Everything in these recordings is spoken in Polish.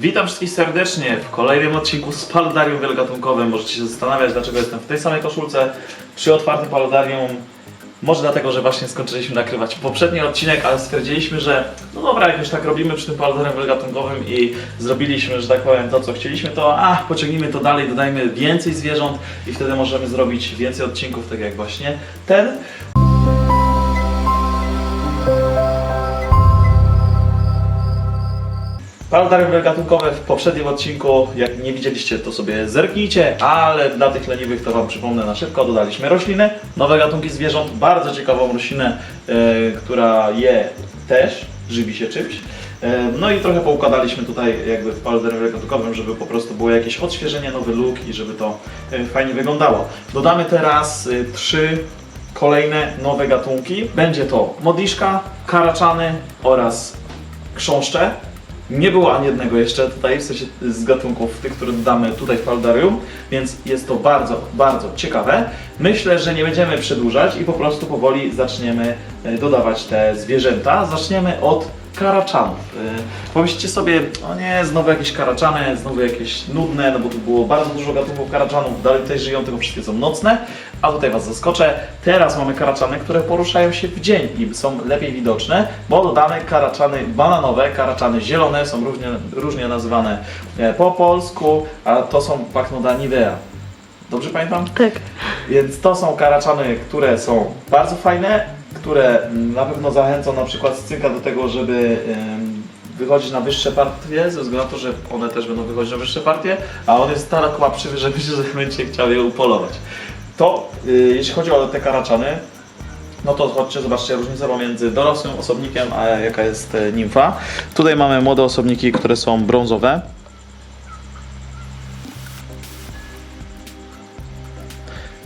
Witam wszystkich serdecznie w kolejnym odcinku z Paludarium Wielogatunkowym. Możecie się zastanawiać, dlaczego jestem w tej samej koszulce przy otwartym Paludarium. Może dlatego, że właśnie skończyliśmy nagrywać poprzedni odcinek, ale stwierdziliśmy, że no dobra, jak już tak robimy przy tym Paludarium Wielogatunkowym i zrobiliśmy, że tak powiem, to co chcieliśmy, to a, pociągnijmy to dalej, dodajmy więcej zwierząt i wtedy możemy zrobić więcej odcinków, tak jak właśnie ten. Paludarium gatunkowe w poprzednim odcinku, jak nie widzieliście, to sobie zerknijcie, ale dla tych leniwych to Wam przypomnę na szybko, dodaliśmy rośliny, nowe gatunki zwierząt, bardzo ciekawą roślinę, e, która je też, żywi się czymś. E, no i trochę poukładaliśmy tutaj jakby w paludarium gatunkowym, żeby po prostu było jakieś odświeżenie, nowy look i żeby to e, fajnie wyglądało. Dodamy teraz trzy kolejne nowe gatunki. Będzie to modliszka, karaczany oraz chrząszcze. Nie było ani jednego jeszcze tutaj, w sensie z gatunków tych, które dodamy tutaj w Paludarium, więc jest to bardzo, bardzo ciekawe. Myślę, że nie będziemy przedłużać i po prostu powoli zaczniemy e, dodawać te zwierzęta. Zaczniemy od karaczanów. E, Pomyślcie sobie, o nie, znowu jakieś karaczany, znowu jakieś nudne, no bo tu było bardzo dużo gatunków karaczanów, dalej tutaj żyją, tylko wszystkie są nocne, a tutaj Was zaskoczę. Teraz mamy karaczany, które poruszają się w dzień i są lepiej widoczne, bo dodamy karaczany bananowe, karaczany zielone, są różnie, różnie nazywane e, po polsku, a to są Pachnodanidae. Dobrze pamiętam? Tak. Więc to są karaczany, które są bardzo fajne, które na pewno zachęcą na przykład scynka do tego, żeby wychodzić na wyższe partie, ze względu na to, że one też będą wychodzić na wyższe partie, a on jest tak łapczywy, że że będzie chciał je upolować. To y, jeśli chodzi o te karaczany, no to chodźcie, zobaczcie różnicę pomiędzy dorosłym osobnikiem, a jaka jest e, nimfa. Tutaj mamy młode osobniki, które są brązowe.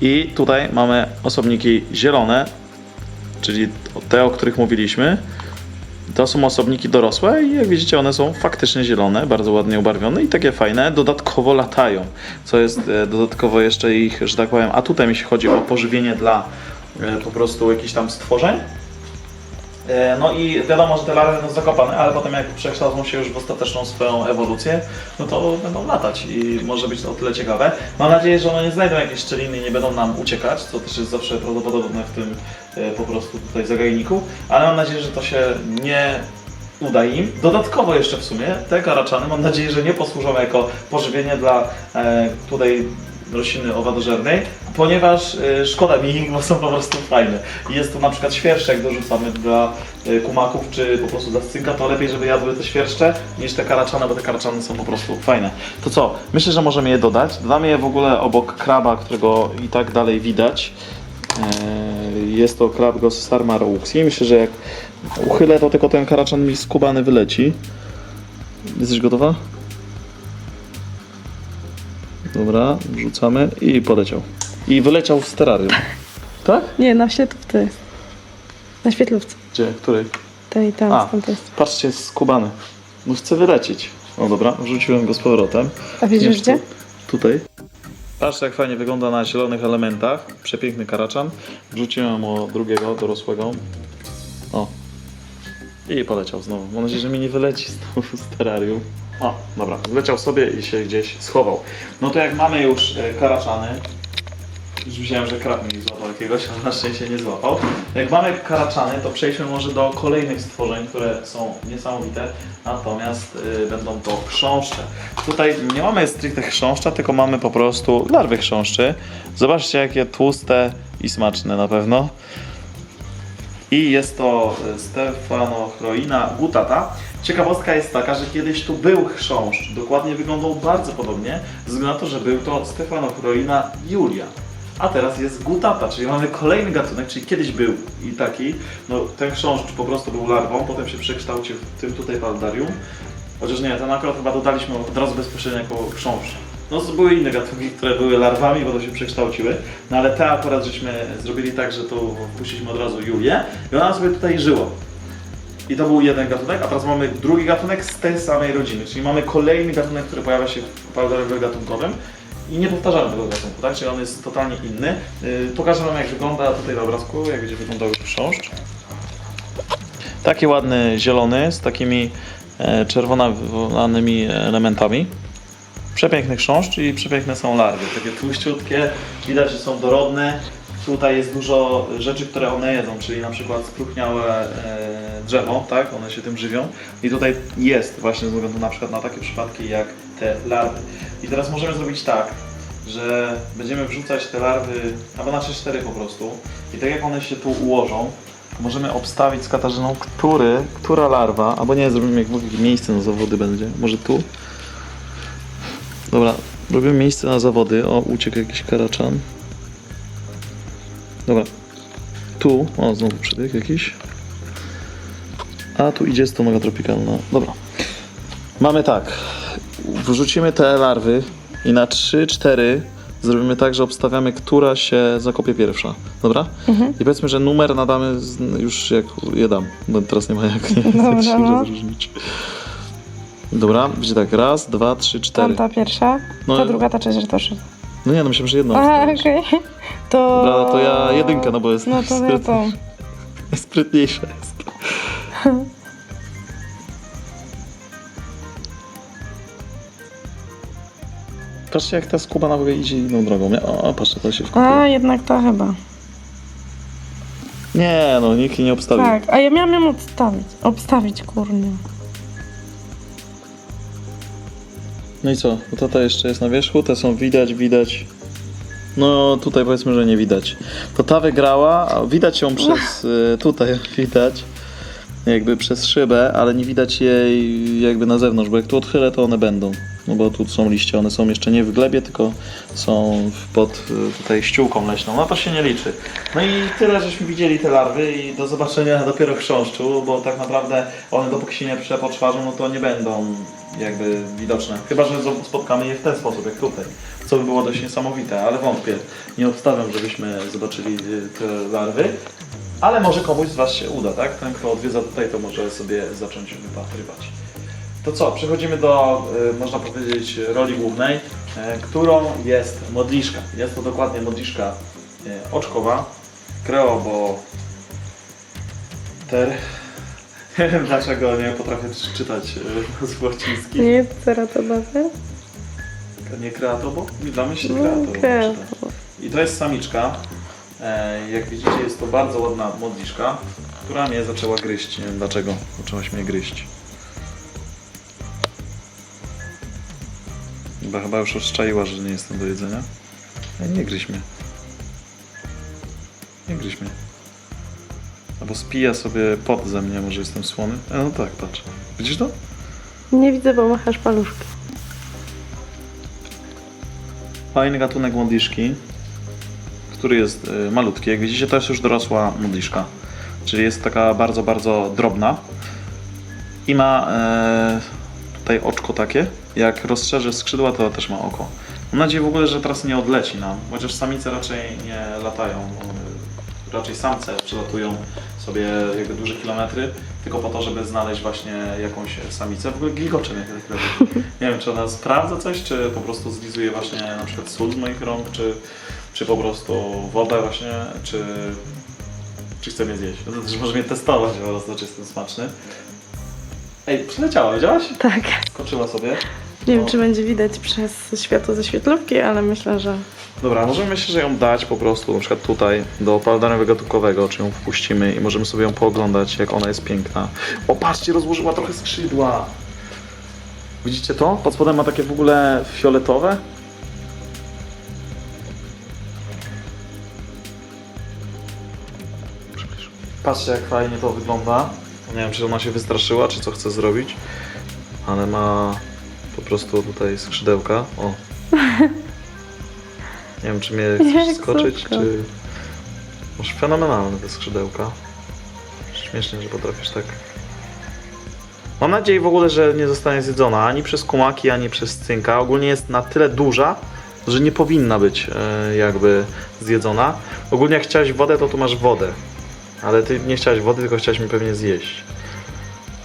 I tutaj mamy osobniki zielone, czyli te, o których mówiliśmy. To są osobniki dorosłe i jak widzicie one są faktycznie zielone, bardzo ładnie ubarwione i takie fajne, dodatkowo latają, co jest e, dodatkowo jeszcze ich, że tak powiem, atutem jeśli chodzi o pożywienie dla e, po prostu jakichś tam stworzeń. E, No i wiadomo, że te larwy będą zakopane, ale potem jak przekształcą się już w ostateczną swoją ewolucję, no to będą latać i może być to o tyle ciekawe. Mam nadzieję, że one nie znajdą jakiejś szczeliny i nie będą nam uciekać, co też jest zawsze prawdopodobne w tym e, po prostu tutaj zagajniku, ale mam nadzieję, że to się nie uda im. Dodatkowo jeszcze w sumie te karaczany mam nadzieję, że nie posłużą jako pożywienie dla e, tutaj rośliny owadożernej, ponieważ e, szkoda mi ich, bo są po prostu fajne. Jest to na przykład świerszcze, jak dorzucamy dla e, kumaków, czy po prostu dla scynka, to lepiej, żeby jadły te świerszcze niż te karaczane, bo te karaczany są po prostu fajne. To co? Myślę, że możemy je dodać. Dodamy je w ogóle obok kraba, którego i tak dalej widać. E, Jest to krab Gossarma rauxi. Myślę, że jak uchylę, to tylko ten karaczan mi skubany wyleci. Jesteś gotowa? Dobra, wrzucamy i poleciał. I wyleciał z terrarium. Tak? Nie, na świetlówce jest. Na świetlówce. Gdzie? Której? Tej tam, A. skąd to jest. Patrzcie, jest skubany. No chce wylecieć. No dobra, wrzuciłem go z powrotem. A widzisz gdzie? tu- Tutaj. Patrzcie jak fajnie wygląda na zielonych elementach. Przepiękny karaczan. Wrzuciłem mu drugiego, dorosłego. O. I poleciał znowu. Mam nadzieję, że mi nie wyleci znowu z terrarium. O, dobra. Zleciał sobie i się gdzieś schował. No to jak mamy już e, karaczany, już myślałem, że krab mi złapał jakiegoś, ale na szczęście nie złapał. Jak mamy karaczany, to przejdźmy może do kolejnych stworzeń, które są niesamowite, natomiast y, będą to chrząszcze. Tutaj nie mamy stricte chrząszcza, tylko mamy po prostu larwy chrząszczy. Zobaczcie jakie tłuste i smaczne na pewno. I jest to y, Stefanochroina gutata. Ciekawostka jest taka, że kiedyś tu był chrząszcz. Dokładnie wyglądał bardzo podobnie, ze względu na to, że był to Stefanochroina julia. A teraz jest gutata, czyli mamy kolejny gatunek, czyli kiedyś był i taki. No, ten chrząszcz po prostu był larwą, potem się przekształcił w tym tutaj paludarium. Chociaż nie, ten akurat chyba dodaliśmy od razu bezpośrednio jako chrząszcz. No były inne gatunki, które były larwami, to się przekształciły. No ale te akurat żeśmy zrobili tak, że tu wpuściliśmy od razu Julię i ona sobie tutaj żyła. I to był jeden gatunek, a teraz mamy drugi gatunek z tej samej rodziny. Czyli mamy kolejny gatunek, który pojawia się w paludarium gatunkowym i nie powtarzamy tego gatunku, tak? Czyli on jest totalnie inny. Yy, pokażę Wam jak wygląda tutaj na obrazku, jak będzie wyglądał chrząszcz. Taki ładny zielony z takimi e, czerwonanymi elementami. Przepiękny chrząszcz i przepiękne są larwy. Takie tłuściutkie, widać, że są dorodne. Tutaj jest dużo rzeczy, które one jedzą, czyli na przykład spróchniałe e, drzewo, tak? One się tym żywią. I tutaj jest właśnie ze względu na przykład na takie przypadki jak te larwy. I teraz możemy zrobić tak, że będziemy wrzucać te larwy, albo na 3-4 po prostu. I tak jak one się tu ułożą, możemy obstawić z Katarzyną, który, która larwa, albo nie, zrobimy jak mówię, miejsce na zawody będzie. Może tu? Dobra, robimy miejsce na zawody. O, uciekł jakiś karaczan. Dobra. Tu, o, znowu przybieg jakiś. A tu idzie stonoga tropikalna. Dobra. Mamy tak. Wrzucimy te larwy i na 3-4 zrobimy tak, że obstawiamy, która się zakopie pierwsza. Dobra? I powiedzmy, że numer nadamy z, już jak je dam. Bo teraz nie ma jak nie, Dobra, się no. rozróżnić. Dobra, będzie tak. Raz, dwa, trzy, cztery. Tamta pierwsza, No, ta druga, ta trzecia, to trzy. No nie, no myślałem, że jedną. Obstawisz. okej. To... Dobra, to ja jedynkę, no bo jest No to ja sprytny. to. Sprytniejsza jest. Patrzcie jak ta skuba na ogóle idzie inną drogą. nie? O, patrzcie, to się wkopuje. A, jednak ta chyba. Nie, no nikt jej nie obstawił. Tak, a ja miałam ją odstawić. Obstawić, kurnie. No i co? No to ta jeszcze jest na wierzchu, te są widać, widać. No tutaj powiedzmy, że nie widać. To ta wygrała, a widać ją przez, y, tutaj widać, jakby przez szybę, ale nie widać jej jakby na zewnątrz, bo jak tu odchylę, to one będą. No bo tu są liście, one są jeszcze nie w glebie, tylko są pod y, tutaj ściółką leśną. No to się nie liczy. No i tyle, żeśmy widzieli te larwy i do zobaczenia dopiero w chrząszczu, bo tak naprawdę one dopóki się nie przepoczwarzą, no to nie będą jakby widoczne. Chyba, że spotkamy je w ten sposób, jak tutaj. Co by było dość niesamowite, ale wątpię. Nie obstawiam, żebyśmy zobaczyli y, te larwy. Ale może komuś z Was się uda, tak? Ten, kto odwiedza tutaj, to może sobie zacząć wypatrywać. To co, przechodzimy do, y, można powiedzieć, roli głównej, y, którą jest modliszka. Jest to dokładnie modliszka y, oczkowa, kreobo ter. Nie wiem dlaczego nie potrafię czytać nazw łacińskich. Nie jest ceratobazy? Nie kreatobo? Dla mnie się No, kreatobo. I to jest samiczka. E, jak widzicie jest to bardzo ładna modliszka, która mnie zaczęła gryźć. Nie wiem dlaczego zaczęłaś mnie gryźć. Chyba, chyba już rozczaiła, że nie jestem do jedzenia. Ej, nie gryź mnie. Nie gryź mnie. Albo spija sobie pot ze mnie, może jestem słony. E, no tak, patrz. Widzisz to? Nie widzę, bo machasz paluszki. Fajny gatunek modliszki, który jest y, malutki. Jak widzicie, to jest już dorosła modliszka. Czyli jest taka bardzo, bardzo drobna. I ma e, tutaj oczko takie. Jak rozszerzy skrzydła, to też ma oko. Mam nadzieję w ogóle, że teraz nie odleci nam. Chociaż samice raczej nie latają. Raczej samce przelatują sobie jakby duże kilometry, tylko po to, żeby znaleźć właśnie jakąś samicę. W ogóle gilgocze mnie tak. Nie wiem, czy ona sprawdza coś, czy po prostu zlizuje właśnie na przykład sól z moich rąk, czy, czy po prostu wodę właśnie, czy, czy chce mnie zjeść. To też może mnie testować po prostu, czy jestem smaczny. Ej, przyleciała, widziałaś? Tak. Skoczyła sobie. Nie No. wiem, czy będzie widać przez światło ze świetlówki, ale myślę, że... Dobra, możemy myślę, że ją dać po prostu na przykład tutaj do opaldanego gatukowego, czy ją wpuścimy i możemy sobie ją pooglądać, jak ona jest piękna. O, patrzcie, rozłożyła trochę skrzydła. Widzicie to? Pod spodem ma takie w ogóle fioletowe. Patrzcie, jak fajnie to wygląda. Nie wiem, czy ona się wystraszyła, czy co chce zrobić, ale ma prostu tutaj skrzydełka. O. Nie wiem, czy mnie chcesz skoczyć, czy... Masz fenomenalne te skrzydełka. Śmiesznie, że potrafisz tak... Mam nadzieję w ogóle, że nie zostanie zjedzona ani przez kumaki, ani przez cynka. Ogólnie jest na tyle duża, że nie powinna być e, jakby zjedzona. Ogólnie jak chciałeś wodę, to tu masz wodę. Ale ty nie chciałeś wody, tylko chciałeś mi pewnie zjeść.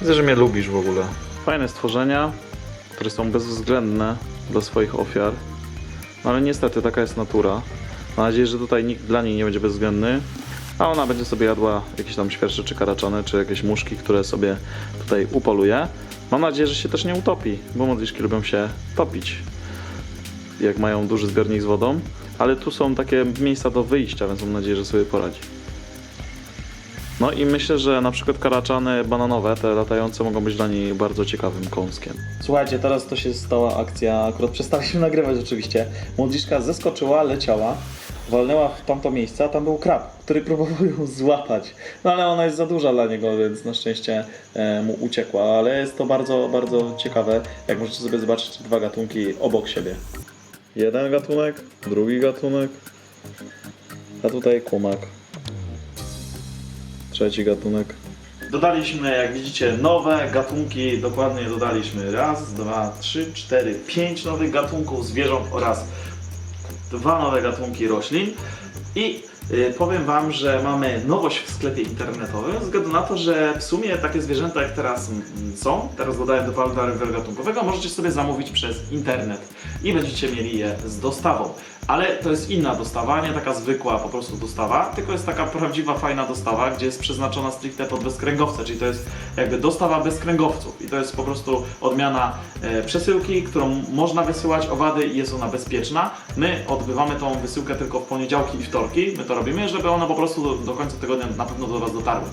Widzę, że mnie lubisz w ogóle. Fajne stworzenia, które są bezwzględne dla swoich ofiar. No ale niestety taka jest natura. Mam nadzieję, że tutaj nikt dla niej nie będzie bezwzględny. A ona będzie sobie jadła jakieś tam świerszcze czy karaczany, czy jakieś muszki, które sobie tutaj upoluje. Mam nadzieję, że się też nie utopi, bo modliszki lubią się topić, jak mają duży zbiornik z wodą. Ale tu są takie miejsca do wyjścia, więc mam nadzieję, że sobie poradzi. No i myślę, że na przykład karaczany bananowe, te latające, mogą być dla niej bardzo ciekawym kąskiem. Słuchajcie, teraz to się stała akcja, akurat przestaliśmy nagrywać oczywiście. Młodziszka zeskoczyła, leciała, walnęła w tamto miejsce, a tam był krab, który próbował ją złapać. No ale ona jest za duża dla niego, więc na szczęście e, mu uciekła. Ale jest to bardzo, bardzo ciekawe, jak możecie sobie zobaczyć dwa gatunki obok siebie. Jeden gatunek, drugi gatunek, a tutaj kumak. Trzeci gatunek. Dodaliśmy, jak widzicie, nowe gatunki. Dokładnie dodaliśmy raz, dwa, trzy, cztery, pięć nowych gatunków zwierząt oraz dwa nowe gatunki roślin. I powiem Wam, że mamy nowość w sklepie internetowym, ze względu na to, że w sumie takie zwierzęta jak teraz są, teraz dodałem do paldaru gatunkowego, możecie sobie zamówić przez internet i będziecie mieli je z dostawą. Ale to jest inna dostawa, nie taka zwykła po prostu dostawa, tylko jest taka prawdziwa, fajna dostawa, gdzie jest przeznaczona stricte pod bezkręgowce, czyli to jest jakby dostawa bez kręgowców i to jest po prostu odmiana e, przesyłki, którą można wysyłać owady i jest ona bezpieczna. My odbywamy tą wysyłkę tylko w poniedziałki i wtorki, my to robimy, żeby one po prostu do, do końca tygodnia na pewno do Was dotarły.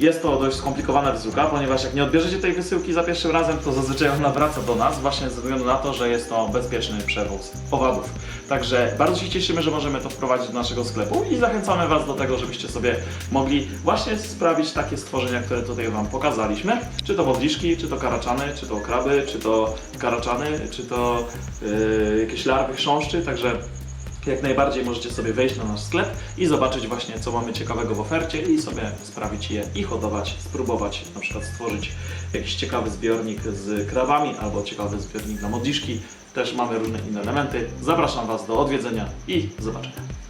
Jest to dość skomplikowana wysyłka, ponieważ jak nie odbierzecie tej wysyłki za pierwszym razem, to zazwyczaj ona wraca do nas, właśnie ze względu na to, że jest to bezpieczny przewóz owadów. Także bardzo się cieszymy, że możemy to wprowadzić do naszego sklepu i zachęcamy Was do tego, żebyście sobie mogli właśnie sprawić takie stworzenia, które tutaj Wam pokazaliśmy. Czy to modliszki, czy to karaczany, czy to kraby, czy to karaczany, czy to yy, jakieś larwy chrząszczy, także jak najbardziej możecie sobie wejść na nasz sklep i zobaczyć właśnie co mamy ciekawego w ofercie i sobie sprawić je i hodować, spróbować na przykład stworzyć jakiś ciekawy zbiornik z krabami albo ciekawy zbiornik na modliszki. Też mamy różne inne elementy. Zapraszam Was do odwiedzenia i zobaczenia.